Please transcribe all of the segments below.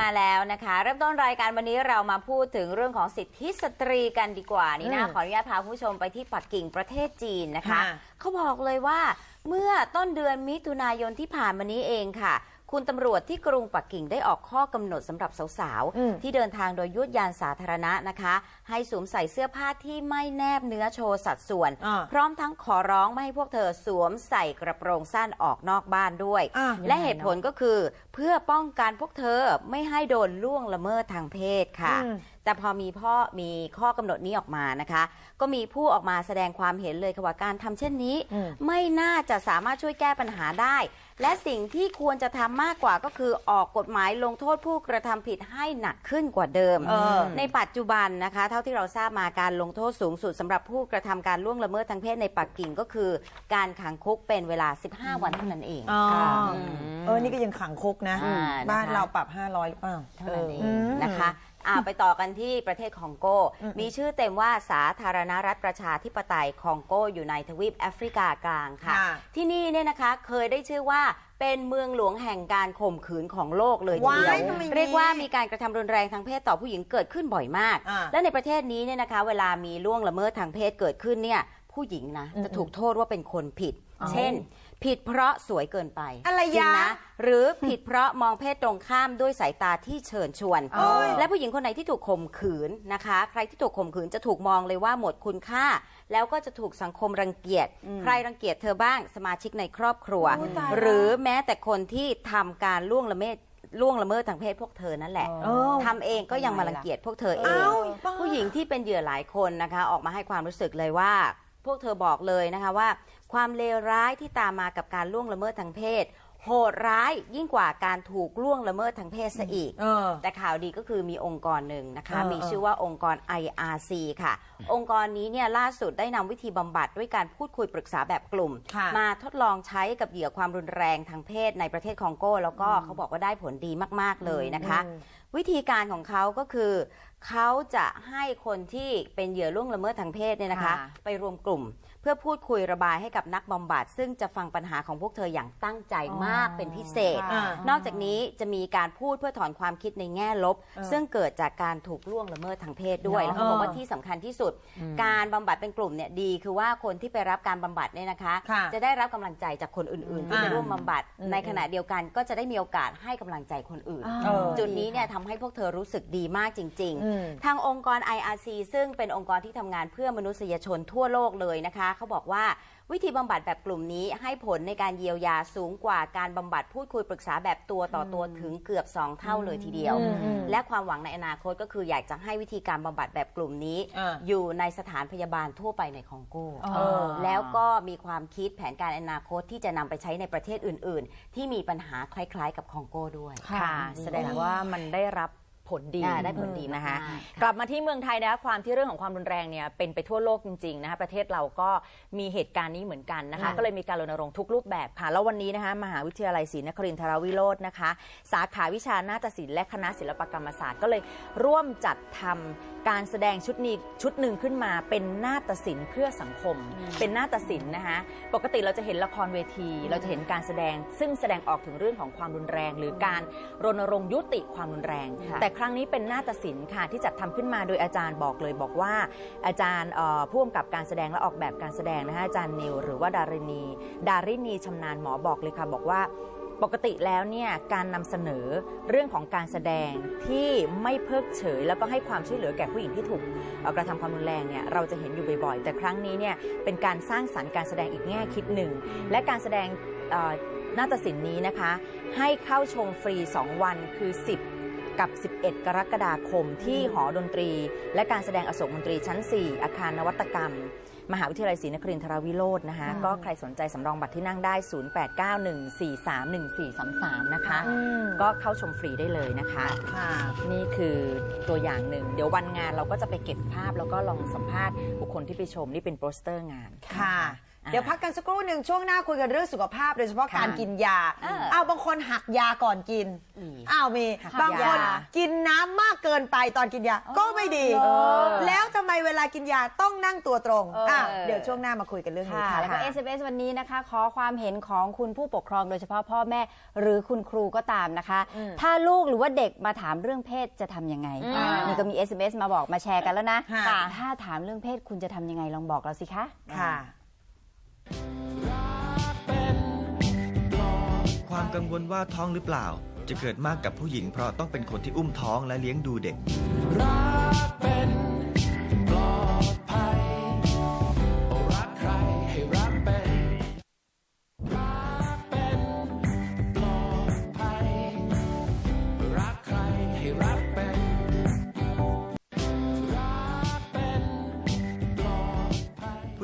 มาแล้วนะคะ เริ่มต้นรายการวันนี้เรามาพูดถึงเรื่องของสิทธิสตรีกันดีกว่านี่นะอืมขออนุญาตพาคุณผู้ชมไปที่ปักกิ่งประเทศจีนนะคะค่ะเขาบอกเลยว่าเมื่อต้นเดือนมิถุนายนที่ผ่านมานี้เองค่ะ คุณตำรวจที่กรุงปักกิ่งได้ออกข้อกำหนดสำหรับสาวอืมๆที่เดินทางโดยยุทธยานสาธารณะนะคะ ให้สวมใส่เสื้อผ้าที่ไม่แนบเนื้อโชว์สัดส่วนอ่าพร้อมทั้งขอร้องไม่ให้พวกเธอสวมใส่กระโปรงสั้นออกนอกบ้านด้วยอะและเหตุผลก็คือเพื่อป้องกันพวกเธอไม่ให้โดนล่วงละเมิดทางเพศค่ะอืมแต่พอมีพ่อมีข้อกำหนดนี้ออกมานะคะ ก็มีผู้ออกมาแสดงความเห็นเลยค่ะว่าการทำเช่นนี้อืมไม่น่าจะสามารถช่วยแก้ปัญหาได้ และสิ่งที่ควรจะทำมากกว่าก็คือออกกฎหมายลงโทษผู้กระทำผิดให้หนักขึ้นกว่าเดิม เออ ในปัจจุบันนะคะ เท่าที่เราทราบมาการลงโทษสูงสุดสำหรับผู้กระทำการล่วงละเมิดทางเพศในปักกิ่งก็คือ การขังคุกเป็นเวลา 15 วันเท่านั้นเอง อ๋อค่ะเออ นี่ก็ยังขังคุกนะ อ่านะคะ บ้านเราปรับ 500หรือเปล่า เท่านั้นเออืงมนะคะ อ่าไปต่อกันที่ประเทศคองโกอืมมีชื่อเต็มว่าสาธารณรัฐประชาธิปไตยคองโกอยู่ในทวีปแอฟริกากลางค่ะค่ะ ที่นี่เนี่ยนะคะเคยได้ชื่อว่าเป็นเมืองหลวงแห่งการข่มขืนของโลกเลยทีเดียวว้ายทำไมอย่างนี้เรียกว่ามีการกระทำรุนแรงทางเพศต่อผู้หญิงเกิดขึ้นบ่อยมากอ่าและในประเทศนี้เนี่ยนะคะ เวลามีล่วงละเมิดทางเพศเกิดขึ้นเนี่ยผู้หญิงนะอืมจะถูกโทษว่าเป็นคนผิดอ๋อเช่น ผิดเพราะสวยเกินไปอะไรจริงยะ นะ หรือผิดเพราะมองเพศตรงข้ามด้วยสายตาที่เชิญชวนโอ้ย และผู้หญิงคนไหนที่ถูกข่มขืนนะคะ ใครที่ถูกข่มขืนจะถูกมองเลยว่าหมดคุณค่า แล้วก็จะถูกสังคมรังเกียจ ใครรังเกียจเธอบ้างสมาชิกในครอบครัว โอ้ยตายละหรือแม้แต่คนที่ทำการล่วงละเมิดล่วงละเมิดทางเพศพวกเธอนั่นแหละเออ ทำเองก็ยังมารังเกียจพวกเธอเอง เอ้าบ้า ผู้หญิงที่เป็นเหยื่อหลายคนนะคะ ออกมาให้ความรู้สึกเลยว่า พวกเธอบอกเลยนะคะว่า ความเลวร้ายที่ตามมากับการล่วงละเมิดทางเพศ โหดร้ายยิ่งกว่าการถูกล่วงละเมิดทางเพศซะอีก เออ แต่ข่าวดีก็คือมีองค์กรหนึ่งนะคะ เออมีชื่อว่าองค์กร IRC ค่ะ องค์กรนี้เนี่ยล่าสุดได้นำวิธีบำบัดด้วยการพูดคุยปรึกษาแบบกลุ่ม ค่ะ มาทดลองใช้กับเหยื่อความรุนแรงทางเพศในประเทศคองโก แล้วก็เขาบอกว่าได้ผลดีมาก ๆ เลยนะคะอืมวิธีการของเขาก็คือ เขาจะให้คนที่เป็นเหยื่อล่วงละเมิดทางเพศเนี่ยนะคะ ค่ะ ไปรวมกลุ่ม เพื่อพูดคุยระบายให้กับนักบำบัดซึ่งจะฟังปัญหาของพวกเธออย่างตั้งใจมากเป็นพิเศษอ่านอกจากนี้จะมีการพูดเพื่อถอนความคิดในแง่ลบเออซึ่งเกิดจากการถูกล่วงละเมิดทางเพศด้วยเนอะแล้วเขาบอกว่าเออที่สำคัญที่สุด การบำบัดเป็นกลุ่มเนี่ยดี คือว่าคนที่ไปรับการบำบัดเนี่ยนะคะ ค่ะจะได้รับกำลังใจจากคนอื่น ๆ ที่ไปอ่าร่วมบำบัดอืมในขณะเดียวกันก็จะได้มีโอกาสให้กำลังใจคนอื่นเออ จุดนี้เนี่ยทำให้พวกเธอรู้สึกดีมากจริงอืมๆทางองค์กร IRC ซึ่งเป็นองค์กรที่ทำงานเพื่อมนุษยชนทั่วโลกเลยนะคะเขาบอกว่าวิธีบำบัดแบบกลุ่มนี้ให้ผลในการเยียวยาสูงกว่าการบำบัดพูดคุยปรึกษาแบบตัวต่อตัวถึงเกือบ 2 เท่าเลยทีเดียวอืมอืมและความหวังในอนาคตก็คืออยากจะให้วิธีการบำบัดแบบกลุ่มนี้อ่าอยู่ในสถานพยาบาลทั่วไปในคองโกเออแล้วก็มีความคิดแผนการอนาคตที่จะนำไปใช้ในประเทศอื่น ๆ ที่มีปัญหาคล้าย ๆ กับคองโกด้วยค่ะ แสดงว่ามันได้รับ ผลดีอ่าได้ผลดีนะคะมากๆกลับมาที่เมืองไทยนะคะความที่เรื่องของความรุนแรงเนี่ยเป็นไปทั่วโลกจริงๆนะคะประเทศเราก็มีเหตุการณ์นี้เหมือนกันนะคะอืมก็เลยมีการรณรงค์ทุกรูปแบบค่ะ แล้ววันนี้นะคะมหาวิทยาลัยศรีนครินทรวิโรจน์นะคะ สาขาวิชานาฏศิลป์และคณะศิลปกรรมศาสตร์ก็เลยร่วมจัดทำการแสดงชุดนี้ชุดหนึ่งขึ้นมาเป็นนาฏศิลป์เพื่อสังคม เป็นนาฏศิลป์นะคะปกติเราจะเห็นละครเวที เราจะเห็นการแสดงซึ่งแสดงออกถึงเรื่องของความรุนแรง หรือการรณรงค์ยุติความรุนแรงค่ะแต่ครั้งนี้เป็นนาฏศิลป์ค่ะที่จัดทำขึ้นมาโดยอาจารย์บอกเลยบอกว่า อาจารย์เอ่อผู้กำกับการแสดงและออกแบบการแสดงนะคะอาจารย์นิวหรือว่าดารินี ดารินีชำนาญหมอบอกเลยค่ะบอกว่าปกติแล้วเนี่ยการนำเสนอเรื่องของการแสดงที่ไม่เพิกเฉย แล้วก็ให้ความช่วยเหลือแก่ผู้หญิงที่ถูกกระทำความรุนแรงเนี่ยเราจะเห็นอยู่บ่อยๆ แต่ครั้งนี้เนี่ยเป็นการสร้างสรรค์การแสดงอีกแง่คิดหนึ่ง และการแสดงเอ่อนาฏศิลป์นี้นะคะ ให้เข้าชมฟรี 2 วันคือ 10 กับ 11 กรกฎาคมที่หอดนตรี และการแสดงอโศกมนตรีชั้น 4 อาคารนวัตกรรม มหาวิทยาลัยศรีนครินทรวิโรจน์นะคะก็ใครสนใจสำรองบัตรที่นั่งได้ 0891431433 นะคะอืมก็เข้าชมฟรีได้เลยนะคะค่ะนี่คือตัวอย่างหนึ่ง เดี๋ยววันงานเราก็จะไปเก็บภาพแล้วก็ลองสัมภาษณ์บุคคลที่ไปชมนี่เป็นโปสเตอร์งานค่ะ เดี๋ยวพักกันสักครู่หนึ่งช่วงหน้าคุยกันเรื่องสุขภาพโดยเฉพาะการกินยาเอออ้าวบางคนหักยาก่อนกินอ้าวมีหักบางคนยากินน้ำมากเกินไปตอนกินยาก็ไม่ดีเออแล้วทำไมเวลากินยาต้องนั่งตัวตรงเอออ่อะเดี๋ยวช่วงหน้ามาคุยกันเรื่องนี้ค่ะค่ะแล้วก็ SMS วันนี้นะคะ ขอความเห็นของคุณผู้ปกครองโดยเฉพาะพ่อแม่ หรือคุณครูก็ตามนะคะอืมถ้าลูกหรือว่าเด็กมาถามเรื่องเพศจะทำยังไงอืมนี่ก็มี SMS มาบอกมาแชร์กันแล้วนะค่ะถ้าถามเรื่องเพศคุณจะทำยังไงลองบอกเราสิคะค่ะ ความกังวลว่าท้องหรือเปล่า จะเกิดมากกับผู้หญิงเพราะต้องเป็นคนที่อุ้มท้องและเลี้ยงดูเด็ก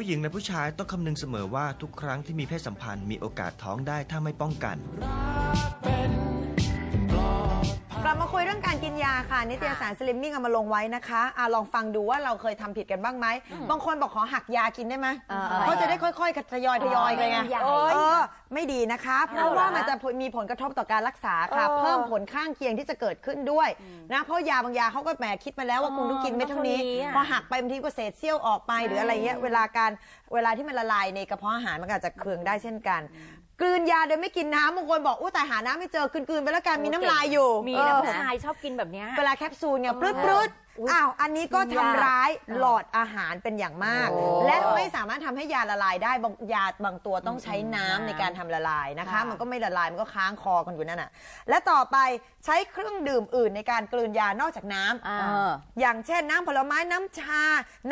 หญิงและผู้ชายต้องคำนึงเสมอว่าทุกครั้งที่มีเพศสัมพันธ์มีโอกาสท้องได้ถ้าไม่ป้องกัน มาคุยเรื่องการกินยาค่ะ นิตยสารสลิมมิ่งเอามาลงไว้นะคะอะลองฟังดูว่าเราเคยทำผิดกันบ้างไหม บางคนบอกขอหักยากินได้ไหมเออเขาจะได้ค่อยๆทยอยทยอยไปไงใหญ่เออไม่ดีนะคะ เพราะว่ามันจะมีผลกระทบต่อการรักษาค่ะเออเพิ่มผลข้างเคียงที่จะเกิดขึ้นด้วยนะเพราะยาบางยาเขาก็แหมคิดมาแล้วว่าคุณต้องกินเม็ดเท่านี้เท่านี้อะพอหักไปบางทีก็เศษเสี้ยวออกไปหรืออะไรเงี้ยเวลาการเวลาที่มันละลายในกระเพาะอาหารมันก็อาจจะเคืองได้เช่นกัน กลืนยาโดยไม่กินน้ำบางคนบอกอู้แต่หาน้ำไม่เจอกลืนๆไปแล้วกันมีน้ำลายอยู่มีเอนะอผู้ชายชอบกินแบบเนี้ย เวลาแคปซูลไงปลืดเออปลืดอ้าวอันนี้ก็กินทำยาร้ายหลอดอาหารเป็นอย่างมาก โอ้และไม่สามารถทำให้ยาละลายได้บางยาบางตัวต้องใช้น้ำน้ำในการทำละลายนะคะ ค่ะ มันก็ไม่ละลายมันก็ค้างคอกันอยู่นั่นน่ะและต่อไปใช้เครื่องดื่มอื่นในการกลืนยานอกจากน้ำ อ่า เออ อย่างเช่นน้ำผลไม้น้ำชา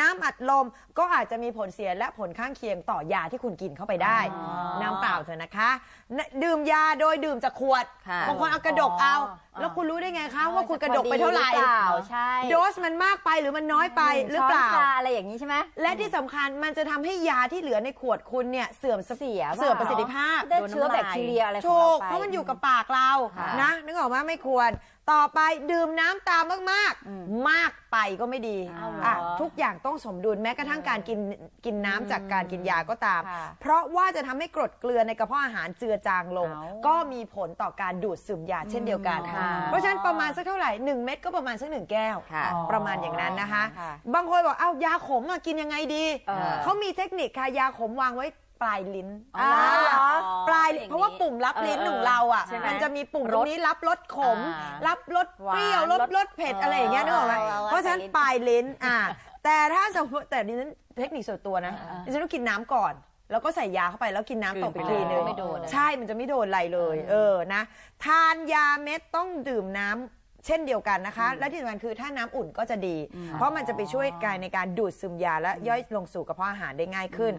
น้ำอัดลม ก็อาจจะมีผลเสียและผลข้างเคียงต่อยาที่คุณกินเข้าไปได้ อ๋อน้ำเปล่าเถอะนะคะนดื่มยาโดยดื่มจากขวดค่ะบางคนเอากระดกเอาแล้วคุณรู้ได้ไงคะว่าคุณกระดกไปเท่าไหร่พอดีรือเปล่าใช่ โดสมันมากไปหรือมันน้อยไปหรือเปล่า ช้นชอะไรอย่างนี้ใช่ไหมและที่สำคัญมันจะทำให้ยาที่เหลือในขวดคุณเนี่ยเสื่อมสเสียเสื่อมประสิทธิภาพ ได้เชื้อแบคทีเรียอะไรของถูเรากไป เพราะมันอยู่กับปากเราค่ะ นะนึกออกมาไม่ควร ต่อไปดื่มน้ำตามมากอืมๆ มากไปก็ไม่ดีเอาเหรออะทุกอย่างต้องสมดุลแม้กระทั่งการกินกินน้ำจากการกินยาก็ตาม ค่ะเพราะว่าจะทำให้กรดเกลือในกระเพาะอาหารเจือจางลง เอาก็มีผลต่อการดูดซึมยาเช่นเดียวกัน ค่ะ เพราะฉะนั้นประมาณสักเท่าไหร่ 1 เม็ดก็ประมาณสักหนึ่งแก้ว ค่ะ ประมาณอย่างนั้นนะคะ ค่ะบางคนบอกเอ้ายาขมอะกินยังไงดี เออ เขามีเทคนิคค่ะยาขมวางไว้ ปลายลิ้นอ๋อนะเหรอปลายอย่างนี้เพราะว่าปุ่มรับลิ้นเออของเราอะใช่ไหมมันจะมีปุ่มตรงนี้รับรสขม อ่ารับรสเปรี้ยวหวานรสรสเผ็ดอะไรอย่างเงี้ยนึกออกไหมเออเพราะฉะนั้นปลายลิ้นอ่าแต่ถ้าสมมติแต่ดิฉันเทคนิคส่วนตัวนะเออดิฉันต้องกินน้ำก่อน แล้วก็ใส่ยาเข้าไปแล้วกินน้ำตกไปกลืทีนไปนึงเลยไม่โดนอะใช่มันจะไม่โดนอะไรเลย เออนะ ทานยาเม็ดต้องดื่มน้ำ เช่นเดียวกันนะคะ และที่สำคัญคือถ้าน้ำอุ่นก็จะดี เพราะมันจะไปช่วยกายในการดูดซึมยาและย่อยลงสู่กระเพาะอาหารได้ง่ายขึ้น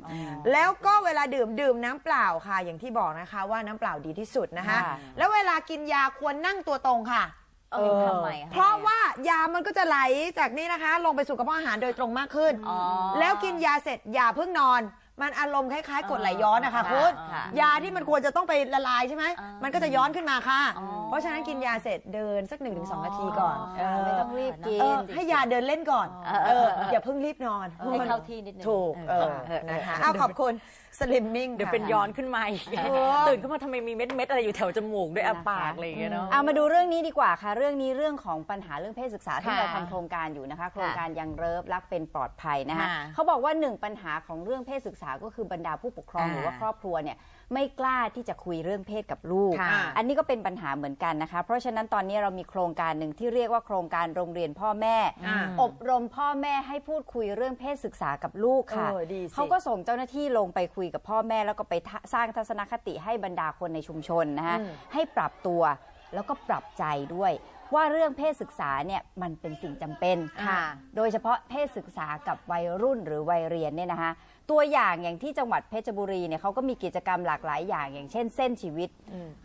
แล้วก็เวลาดื่มดื่มน้ำเปล่าค่ะ อย่างที่บอกนะคะว่าน้ำเปล่าดีที่สุดนะคะ ค่ะ แล้วเวลากินยาควรนั่งตัวตรงค่ะ เออทำไมอ เพราะว่ายามันก็จะไหลจากนี่นะคะ ลงไปสู่กระเพาะอาหารโดยตรงมากขึ้น อ๋อแล้วกินยาเสร็จอย่าเพิ่งนอน มันอารมณ์คล้ายๆกรดไหลย้อนนะคะค่ะคุณ ค่ะยาที่มันควรจะต้องไปละลายใช่ไหม อ่ามัมันก็จะย้อนขึ้นมาค่ะ อ๋อ เพราะฉะนั้นกินยาเสร็จเดินสัก1นถึงสนาทีก่อนอ๋อเออไม่ต้องรีบกินเออให้ยาเดินเล่นก่อนเออเอออย่าเพิ่งรีบนอนให้เข้าที่นิดนึงถูกเออเออนะคะเอาขอบคุณ สลิมมิ่งเดี๋ยวเป็นย้อนขึ้นมาอีกตื่นขึ้นมาทำไมมีเม็ดเม็ดๆอะไรอยู่แถวจมูกด้วยอะปากอะไรอย่างเงี้ยเนาะเอามาดูเรื่องนี้ดีกว่าค่ะ เรื่องนี้เรื่องของปัญหาเรื่องเพศศึกษาที่ค่ะเราทำโครงการอยู่นะคะ โครงการยังเริฟรักเป็นปลอดภัยนะคะค่ะเขาบอกว่าหนึ่งปัญหาของเรื่องเพศศึกษาก็คือบรรดาผู้ปกครองอ่าหรือว่าครอบครัวเนี่ยไม่กล้าที่จะคุยเรื่องเพศกับลูกค่ะอันนี้ก็เป็นปัญหาเหมือนกันนะคะ เพราะฉะนั้นตอนนี้เรามีโครงการหนึ่งที่เรียกว่าโครงการโรงเรียนพ่อแม่อ่าอบรมพ่อแม่ให้พูดคุยเรื่องเพศศึกษากับลูกค่ะเออดีสิเขาก็ส่งเจ้าหน้าที่ลงไปคุยกับพ่อแม่แล้วก็ไปทะสร้างทัศนคติให้บรรดาคนในชุมชนนะคะอืมให้ปรับตัวแล้วก็ปรับใจด้วย ว่าเรื่องเพศศึกษาเนี่ยมันเป็นสิ่งจำเป็นค่ะ โดยเฉพาะเพศศึกษากับวัยรุ่นหรือวัยเรียนเนี่ยนะคะตัวอย่างอย่างที่จังหวัดเพชรบุรีเนี่ยเขาก็มีกิจกรรมหลากหลายอย่าง อย่างเช่น เส้นชีวิต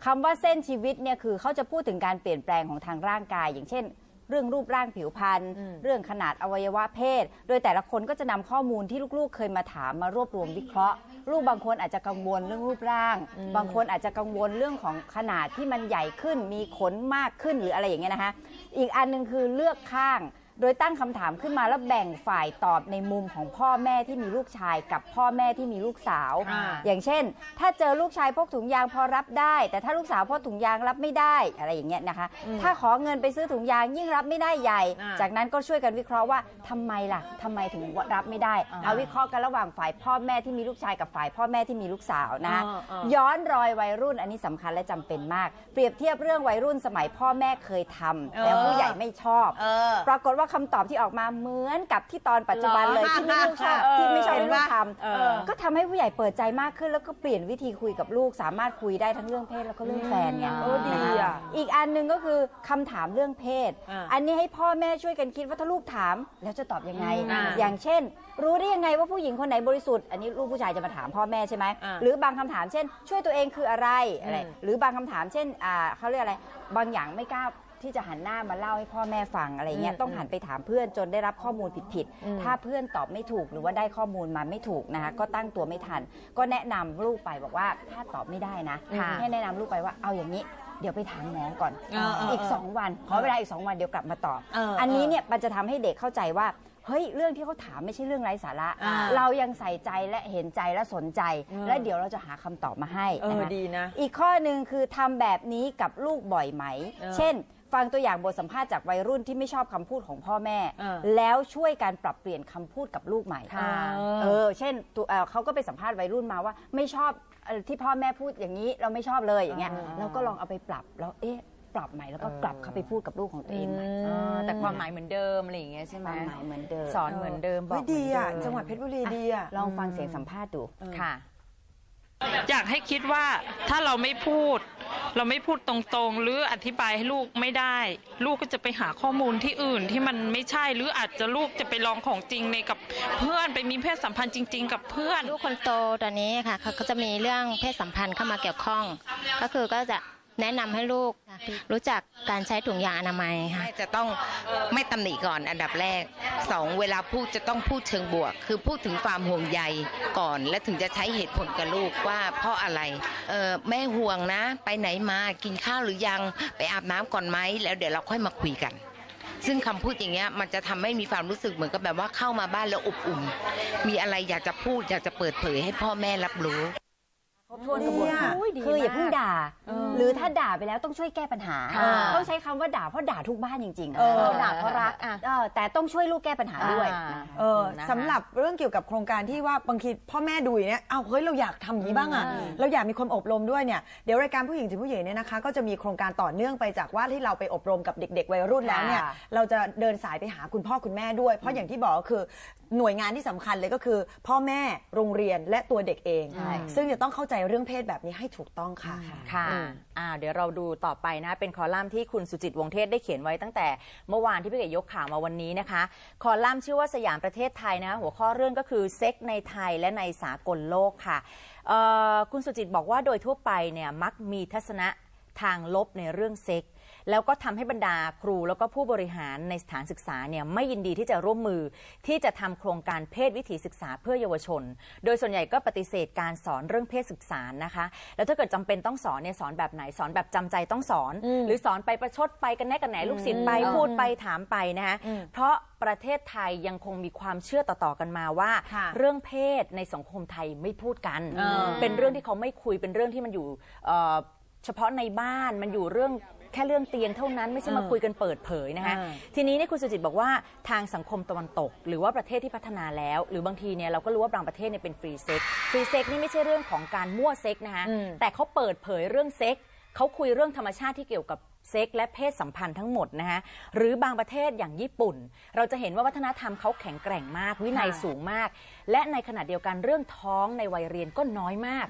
คำว่าเส้นชีวิตเนี่ยคือเขาจะพูดถึงการเปลี่ยนแปลงของทางร่างกาย อย่างเช่น เรื่องรูปร่างผิวพรรณอืมเรื่องขนาดอวัยวะเพศ โดยแต่ละคนก็จะนำข้อมูลที่ลูกๆ เคยมาถามมารวบรวมวิเคราะห์ ลูกบางคนอาจจะกังวลเรื่องรูปร่าง บางคนอาจจะกังวลเรื่องของขนาดที่มันใหญ่ขึ้น มีขนมากขึ้นหรืออะไรอย่างเงี้ยนะคะ อีกอันหนึงคือเลือกข้าง โดยตั้งคำถามขึ้นมาแล้วแบ่งฝ่ายตอบในมุมของพ่อแม่ที่มีลูกชายกับพ่อแม่ที่มีลูกสาวอ่าอย่างเช่น ถ้าเจอลูกชายพกถุงยางพอรับได้ แต่ถ้าลูกสาวพกถุงยางรับไม่ได้อะไรอย่างเงี้ยนะคะ ถ้าขอเงินไปซื้อถุงยางยิ่งรับไม่ได้ใหญ่อ่าจากนั้นก็ช่วยกันวิเคราะห์ว่าทำไมล่ะทำไมถึงรับไม่ได้เอาวิเคราะห์กันระหว่างฝ่ายพ่อแม่ที่มีลูกชายกับฝ่ายพ่อแม่ที่มีลูกสาวนะคะอ่าอ่าย้อนรอยวัยรุ่นอันนี้สำคัญและจำเป็นมาก เปรียบเทียบเรื่องวัยรุ่นสมัยพ่อแม่เคยทำแล้วผู้ใหญ่ไม่ชอบเออปรากฏว่าคำตอบที่ออกมาเหมือนกับที่ตอนปัจจุบันเลยหรอที่ไม่ลูกชอบเออที่ไม่ชอบเห็ให้นลูกปะทเออำก็ทำให้ผู้ใหญ่เปิดใจมากขึ้น แล้วก็เปลี่ยนวิธีคุยกับลูก สามารถคุยได้ทั้งเรื่องเพศแล้วก็เรื่องแฟนไงเออดีนะคะอะ อีกอันหนึ่งก็คือคำถามเรื่องเพศ อ่าอันนี้ให้พ่อแม่ช่วยกันคิดว่าถ้าลูกถาม แล้วจะตอบยังไง อ่าอย่างเช่น รู้ได้ยังไงว่าผู้หญิงคนไหนบริสุทธิ์ อันนี้ลูกผู้ชายจะมาถามพ่อแม่ใช่ไหม อ่าหรือบางคำถามเช่น ช่วยตัวเองคืออะไรอะไร อืม หรือบางคำถามเช่นอ่าเขาเรียกอะไร บางอย่างไม่กล้า ที่จะหันหน้ามาเล่าให้พ่อแม่ฟังอะไรเงี้ยอืมต้องหันไปถามเพื่อนจนได้รับข้อมูลผิดอืมๆถ้าเพื่อนตอบไม่ถูกหรือว่าได้ข้อมูลมาไม่ถูกนะคะก็ตั้งตัวไม่ทัน ก็แนะนำลูกไปบอกว่าถ้าตอบไม่ได้นะค่ะให้แนะนำลูกไปว่าเอาอย่างนี้เดี๋ยวไปถามหมอก่อนเออเอออีก 2 วัน ขอเวลาอีก 2 วันเดี๋ยวกลับมาตอบเอออัอันนี้เนี่ยมันจะทำให้เด็กเข้าใจว่า เฮ้ย เรื่องที่เขาถามไม่ใช่เรื่องไร้สาระอ่าเรายังใส่ใจและเห็นใจและสนใจเออและเดี๋ยวเราจะหาคำตอบมาให้เออนะคะดีนะ อีกข้อหนึ่งคือทำแบบนี้กับลูกบ่อยไหมเออเช่น ฟังตัวอย่างบทสัมภาษณ์จากวัยรุ่นที่ไม่ชอบคำพูดของพ่อแม่เออแล้วช่วยการปรับเปลี่ยนคำพูดกับลูกใหม่ค่ะ เออเช่นตัวเอ่อเขาก็ไปสัมภาษณ์วัยรุ่นมาว่าไม่ชอบเอ่อที่พ่อแม่พูดอย่างนี้เราไม่ชอบเลยอย่างเงี้ยอ่า เราก็ลองเอาไปปรับแล้วเอ๊ะ ปรับใหม่แล้วก็กลับเข้าไปพูดกับลูกของตัวเองใหม่อ่าแต่ความหมายเหมือนเดิมอะไรอย่างเงี้ยใช่ไหคมวามหมายเหมือนเดิมสอนเหมือนเดิมบอเฮ้กยเหมืดีอนเดิอะมจังหวัดเพชรบุรีดีอะ ลองฟังเสียงสัมภาษณ์ดู ค่ะ อยากให้คิดว่าถ้าเราไม่พูด เราไม่พูดตรงๆ หรืออธิบายให้ลูกไม่ได้ ลูกก็จะไปหาข้อมูลที่อื่นที่มันไม่ใช่หรืออาจจะลูกจะไปลองของจริงในกับเพื่อนไปมีเพศสัมพันธ์จริง ๆ กับเพื่อน ลูกคนโตตอนนี้ค่ะเขาก็จะมีเรื่องเพศสัมพันธ์เข้ามาเกี่ยวข้อง ก็คือก็จะ แนะนำให้ลูกรู้จักการใช้ถุงยางอนามัยค่ะแม่จะต้องไม่ตำหนิก่อนอันดับแรกสองเวลาพูดจะต้องพูดเชิงบวก คือพูดถึงความห่วงใยก่อน และถึงจะใช้เหตุผลกับลูกว่าเพราะอะไรเออแม่ห่วงนะ ไปไหนมากินข้าวหรือยังไปอาบน้ำก่อนไหมแล้วเดี๋ยวเราค่อยมาคุยกัน ซึ่งคำพูดอย่างเงี้ยมันจะทำให้มีความรู้สึกเหมือนกับแบบว่าเข้ามาบ้านแล้วอบอุ่น มีอะไรอยากจะพูดอยากจะเปิดเผยให้พ่อแม่รับรู้ บถ้วนกระบวนการโอ้ยดีคืออย่าเพิ่งมากด่าหรือถ้าด่าไปแล้วต้องช่วยแก้ปัญหา ค่ะ ต้องใช้คำว่าด่าเพราะด่าทุกบ้านจริงๆเออ ด่าเพราะรักอะ เออแต่ต้องช่วยลูกแก้ปัญหาด้วยอ่านะ เออนะคะ สำหรับเรื่องเกี่ยวกับโครงการที่ว่าบางทีพ่อแม่ดูอย่างเนี้ยเอาเฮ้ยเราอยากทำอย่างนี้บ้างอะเราอยากมีคนอบรมด้วยเนี่ยเดี๋ยวรายการผู้หญิงถึงผู้หญิงเนี่ยนะคะก็จะมีโครงการต่อเนื่องไปจากว่าที่เราไปอบรมกับเด็ก ๆ วัยรุ่นแล้วเนี่ยค่ะ เราจะเดินสายไปหาคุณพ่อคุณแม่ด้วย เพราะอย่างที่บอกก็คือหน่วยงานที่สำคัญเลยก็คือ พ่อแม่โรงเรียนและตัวเด็กเองใช่ซึ่งจะต้องเข้าใจเรื่องเพศแบบนี้ให้ถูกต้องค่ะ ค่ะอืมอ่าเดี๋ยวเราดูต่อไปนะเป็นคอลัมน์ที่คุณสุจิตวงศ์เทศได้เขียนไว้ตั้งแต่เมื่อวานที่พี่เก๋ยกข่าวมาวันนี้นะคะ คอลัมน์ชื่อว่าสยามประเทศไทยนะคะหัวข้อเรื่องก็คือเซ็กในไทยและในสากลโลกค่ะเอ่อคุณสุจิตบอกว่าโดยทั่วไปเนี่ยมักมีทัศนะทางลบในเรื่องเซ็ก แล้วก็ทำให้บรรดาครูแล้วก็ผู้บริหารในสถานศึกษาเนี่ยไม่ยินดีที่จะร่วมมือ ที่จะทำโครงการเพศวิถีศึกษาเพื่อเยาวชน โดยส่วนใหญ่ก็ปฏิเสธการสอนเรื่องเพศศึกษานะคะ แล้วถ้าเกิดจำเป็นต้องสอนเนี่ยสอนแบบไหนสอนแบบจำใจต้องสอน หรือสอนไปประชดไปกันแน่กันแหนลูกศิษย์ไปพูดไปถามไปนะคะเพราะประเทศไทยยังคงมีความเชื่อต่อๆกันมาว่าค่ะเรื่องเพศในสังคมไทยไม่พูดกันเออเป็นเรื่องที่เขาไม่คุยเป็นเรื่องที่มันอยู่เอ่อเฉพาะในบ้านมันอยู่เรื่อง แค่เรื่องเตียงเท่านั้นไม่ใช่มาคุยกันเปิดเผยนะคะเออทีนี้เนี่ยคุณสุจิตบอกว่าทางสังคมตะวันตก หรือว่าประเทศที่พัฒนาแล้ว หรือบางทีเนี่ยเราก็รู้ว่าบางประเทศเนี่ยเป็นฟรีเซ็กฟรีเซ็กนี่ไม่ใช่เรื่องของการมั่วเซ็กนะคะอืมแต่เขาเปิดเผยเรื่องเซ็กเขาคุยเรื่องธรรมชาติที่เกี่ยวกับ เซ็กและเพศสัมพันธ์ทั้งหมดนะคะหรือบางประเทศอย่างญี่ปุ่น เราจะเห็นว่าวัฒนธรรมเขาแข็งแกร่งมาก วินัยสูงมาก และในขณะเดียวกันเรื่องท้องในวัยเรียนก็น้อยมาก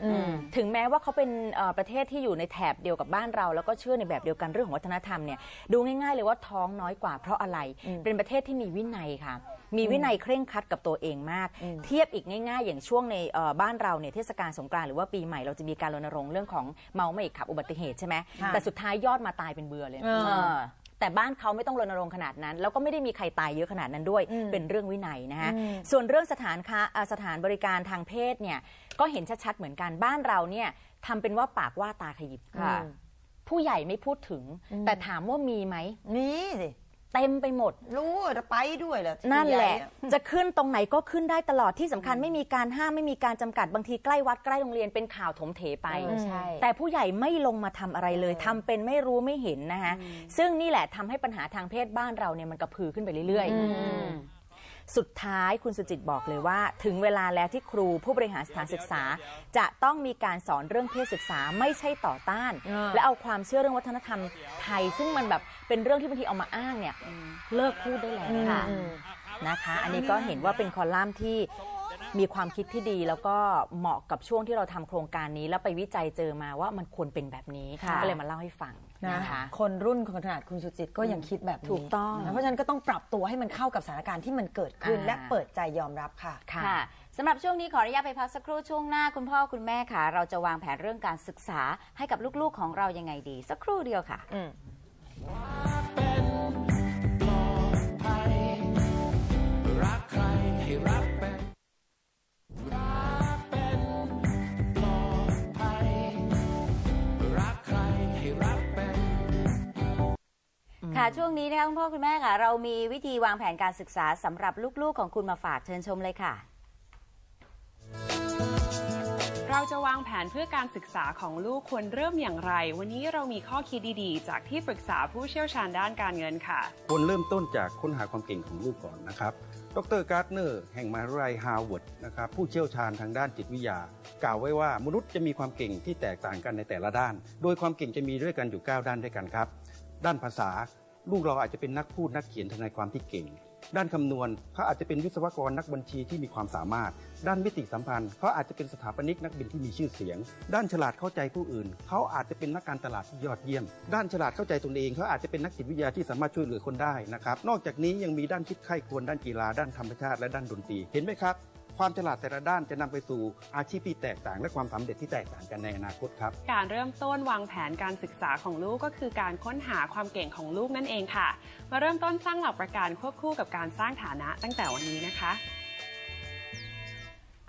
ถึงแม้ว่าเขาเป็นเอ่อประเทศที่อยู่ในแถบเดียวกับบ้านเรา แล้วก็เชื่อในแบบเดียวกันเรื่องของวัฒนธรรมเนี่ยดูง่าย ๆ เลยว่าท้องน้อยกว่าเพราะอะไร เป็นประเทศที่มีวินัยค่ะ มีวินัยเคร่งครัดกับตัวเองมาก เทียบอีกง่าย ๆ อย่างช่วงในเอ่อบ้านเราเนี่ยเทศกาลสงกรานต์หรือว่าปีใหม่เราจะมีการรณรงค์เรื่องของเมาไม่ขับอุบัติเหตุใช่ไหมค่ะแต่สุดท้ายยอดมาตายเป็นเบื่อเลยเออเออแต่บ้านเขาไม่ต้องรณรงค์ขนาดนั้น แล้วก็ไม่ได้มีใครตายเยอะขนาดนั้นด้วย เป็นเรื่องวินัยนะฮะส่วนเรื่องสถานค้าอ่าสถานบริการทางเพศเนี่ยก็เห็นชัดๆเหมือนกันบ้านเราเนี่ยทำเป็นว่าปากว่าตาขยิบค่ะผู้ใหญ่ไม่พูดถึง แต่ถามว่ามีไหมนี่สิ เต็มไปหมด รู้จะไปด้วยเหรอนั่นแหละ ใญ่อจะขึ้นตรงไหนก็ขึ้นได้ตลอดที่สำคัญไม่มีการห้ามไม่มีการจำกัดบางทีใกล้วัดใกล้โรงเรียนเป็นข่าวถมเถไป เออใช่ แต่ผู้ใหญ่ไม่ลงมาทำอะไรเลยทำเป็นไม่รู้ไม่เห็นนะคะซึ่งนี่แหละทำให้ปัญหาทางเพศบ้านเราเนี่ยมันกระพือขึ้นไปเรื่อยๆ สุดท้ายคุณสุจิตบอกเลยว่า ถึงเวลาแล้วที่ครูผู้บริหารสถานศึกษา จะต้องมีการสอนเรื่องเพศศึกษาไม่ใช่ต่อต้าน และเอาความเชื่อเรื่องวัฒนธรรมไทย ซึ่งมันแบบเป็นเรื่องที่บางทีเอามาอ้างเนี่ยเลิกพูดได้แล้วค่ะนะคะ อันนี้ก็เห็นว่าเป็นคอลัมน์ที่มีความคิดที่ดีแล้วก็เหมาะกับช่วงที่เราทำโครงการนี้ แล้วไปวิจัยเจอมาว่ามันควรเป็นแบบนี้ค่ะก็เลยมาเล่าให้ฟัง นะนะคะ คนรุ่นขนาดคุณสุจิตก็ยังคิดแบบนี้ถูกต้อง นะเพราะฉะนั้นก็ต้องปรับตัวให้มันเข้ากับสถานการณ์ที่มันเกิดขึ้น อ่า และเปิดใจยอมรับค่ะค่ะ ค่ะสำหรับช่วงนี้ขออนุญาตไปพักสักครู่ช่วงหน้าคุณพ่อคุณแม่ค่ะ เราจะวางแผนเรื่องการศึกษาให้กับลูกๆของเรายังไงดี สักครู่เดียวค่ะ อืมค่ะ ช่วงนี้นะคะคุณพ่อคุณแม่ค่ะ เรามีวิธีวางแผนการศึกษาสำหรับลูกๆของคุณมาฝากเชิญชมเลยค่ะ เราจะวางแผนเพื่อการศึกษาของลูกควรเริ่มอย่างไร วันนี้เรามีข้อคิดดีๆ จากที่ปรึกษาผู้เชี่ยวชาญด้านการเงินค่ะ ควรเริ่มต้นจากค้นหาความเก่งของลูกก่อนนะครับ ดรการ์ดเนอร์แห่งมหาวิทยาลัยฮาร์วาร์ดนะครับผู้เชี่ยวชาญทางด้านจิตวิทยา กล่าวไว้ว่ามนุษย์จะมีความเก่งที่แตกต่างกันในแต่ละด้าน โดยความเก่งจะมีด้วยกันอยู่ 9 ด้านด้วยกันครับ ด้านภาษา ลูกเราอาจจะเป็นนักพูดนักเขียนทนายความที่เก่ง ด้านคำนวณเขาอาจจะเป็นวิศวกรนักบัญชีที่มีความสามารถ ด้านมิติสัมพันธ์เขาอาจจะเป็นสถาปนิกนักบินที่มีชื่อเสียง ด้านฉลาดเข้าใจผู้อื่นเขาอาจจะเป็นนักการตลาดที่ยอดเยี่ยม ด้านฉลาดเข้าใจตนเองเขาอาจจะเป็นนักจิตวิทยาที่สามารถช่วยเหลือคนได้นะครับนอกจากนี้ยังมีด้านคิดไข้ควรด้านกีฬาด้านธรรมชาติและด้านดนตรีเห็นไหมครับ ความฉลาดแต่ละด้านจะนำไปสู่อาชีพที่แตกต่าง และความสำเร็จที่แตกต่างกันในอนาคตครับ การเริ่มต้นวางแผนการศึกษาของลูกก็คือการค้นหาความเก่งของลูกนั่นเองค่ะ มาเริ่มต้นสร้างหลักประกันควบคู่กับการสร้างฐานะตั้งแต่วันนี้นะคะ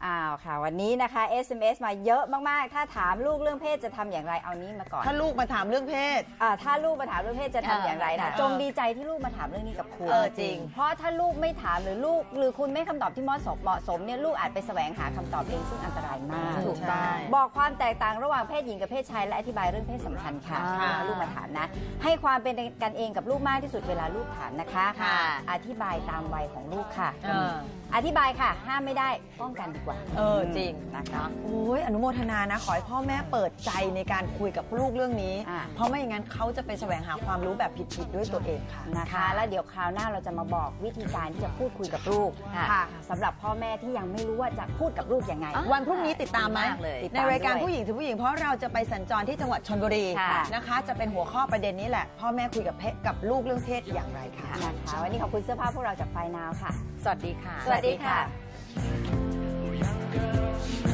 อ้าวค่ะ วันนี้นะคะ SMS มาเยอะมาก ๆ ถ้าถามลูกเรื่องเพศจะทำอย่างไรเอานี้มาก่อนถ้าลูกมาถามเรื่องเพศ อ่าถ้าลูกมาถามเรื่องเพศจะทำอย่างไรนะเออจงดีใจที่ลูกมาถามเรื่องนี้กับคุณเออจริง เพราะถ้าลูกไม่ถามหรือลูก หรือคุณไม่คำตอบที่เหมาะสมเหมาะสมเนี่ยลูกอาจไปแสวงหาคำตอบเองซึ่งอันตรายมาก ถูกต้อง บอกความแตกต่างระหว่างเพศหญิงกับเพศชายและอธิบายเรื่องเพศสัมพันธ์ค่ะอ่าถ้าลูกมาถามนะ ให้ความเป็นกันเองกับลูกมากที่สุดเวลาลูกถามนะคะค่ะ อธิบายตามวัยของลูกค่ะ เอออธิบายค่ะ ห้ามไม่ได้ป้องกันดีกว่าเออจริงนะคะโอ้ยอนุโมทนานะ ขอให้พ่อแม่เปิดใจในการคุยกับลูกเรื่องนี้ อ่าเพราะไม่อย่างนั้นเขาจะไปแสวงหาความรู้แบบผิดๆด้วยตัวเองค่ะ นะคะ แล้วเดี๋ยวคราวหน้าเราจะมาบอกวิธีการที่จะพูดคุยกับลูกค่ะสำหรับพ่อแม่ที่ยังไม่รู้ว่าจะพูดกับลูกยังไง วันพรุ่งนี้ติดตามไหมดีมากเลยติดในตามรายการด้วยผู้หญิงถึงผู้หญิงเพราะเราจะไปสัญจรที่จังหวัดชนบุรีค่ะ นะคะ จะเป็นหัวข้อประเด็นนี้แหละ พ่อแม่คุยกับเพศกับลูกเรื่องเพศอย่างไรค่ะ นะคะวันนี้ขอบคุณเสื้อผ้าพวกเราจากไฟนาวค่ะ สวัสดีค่ะ สวัสดีค่ะ ส